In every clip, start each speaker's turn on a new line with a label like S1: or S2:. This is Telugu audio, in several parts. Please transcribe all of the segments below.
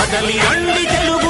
S1: కదలి అండి తెలుగు.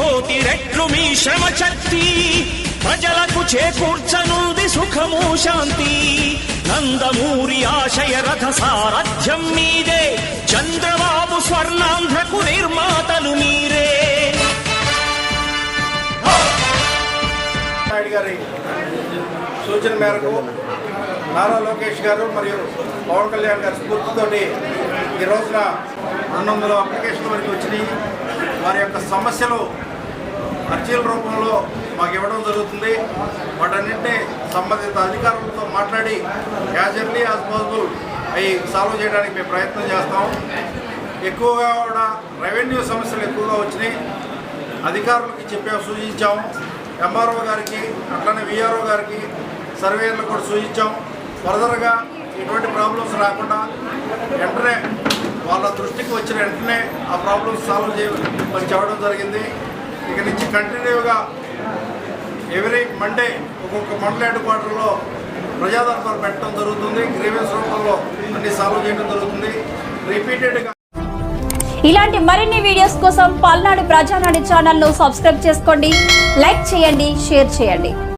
S1: కోటి రెట్లు మీ శ్రమ శక్తి. ప్రజలకు చేకూర్చనుంది సుఖము శాంతి. నందమూరి ఆశయ రథ సారథ్యం మీదే. చంద్రబాబు స్వర్ణాంధ్రకు నిర్మాతలు మీరే.
S2: నాయుడు గారి సూచన మేరకు నారా లోకేష్ గారు మరియు పవన్ కళ్యాణ్ గారి స్ఫూర్తితోటి ఈ రోజున రెండు వందల అప్లికేషన్ వరకు వచ్చినాయి. వారి యొక్క సమస్యలు అర్జీల రూపంలో మాకు ఇవ్వడం జరుగుతుంది. వాటన్నింటినీ సంబంధిత అధికారులతో మాట్లాడి యాజ్ ఎర్లీ యాజ్ పాసిబుల్ అవి సాల్వ్ చేయడానికి మేము ప్రయత్నం చేస్తాం. ఎక్కువగా కూడా రెవెన్యూ సమస్యలు ఎక్కువగా వచ్చినాయి. అధికారులకి చెప్పే సూచించాము ఎంఆర్ఓ గారికి అట్లనే విఆర్ఓ గారికి సర్వేయర్లకు కూడా సూచించాం. ఫర్దర్గా ఎటువంటి ప్రాబ్లమ్స్ రాకుండా వెంటనే వాళ్ళ దృష్టికి వచ్చిన వెంటనే ఆ ప్రాబ్లమ్స్ సాల్వ్ చేయమని చెప్పడం జరిగింది. ఇక నుంచి కంటిన్యూగా ఎవ్రీ మండే ఒక్కొక్క మండల హెడ్ క్వార్టర్లో ప్రజాదర్బార్ పెట్టడం జరుగుతుంది గ్రీవెన్స్ రూపంలో అన్ని సాల్వ్ చేయడం జరుగుతుంది. రిపీటెడ్గా
S3: ఇలాంటి మరిన్ని వీడియోస్ కోసం పల్నాడు ప్రజానాడు ఛానల్ను సబ్స్క్రైబ్ చేసుకోండి లైక్ చేయండి షేర్ చేయండి.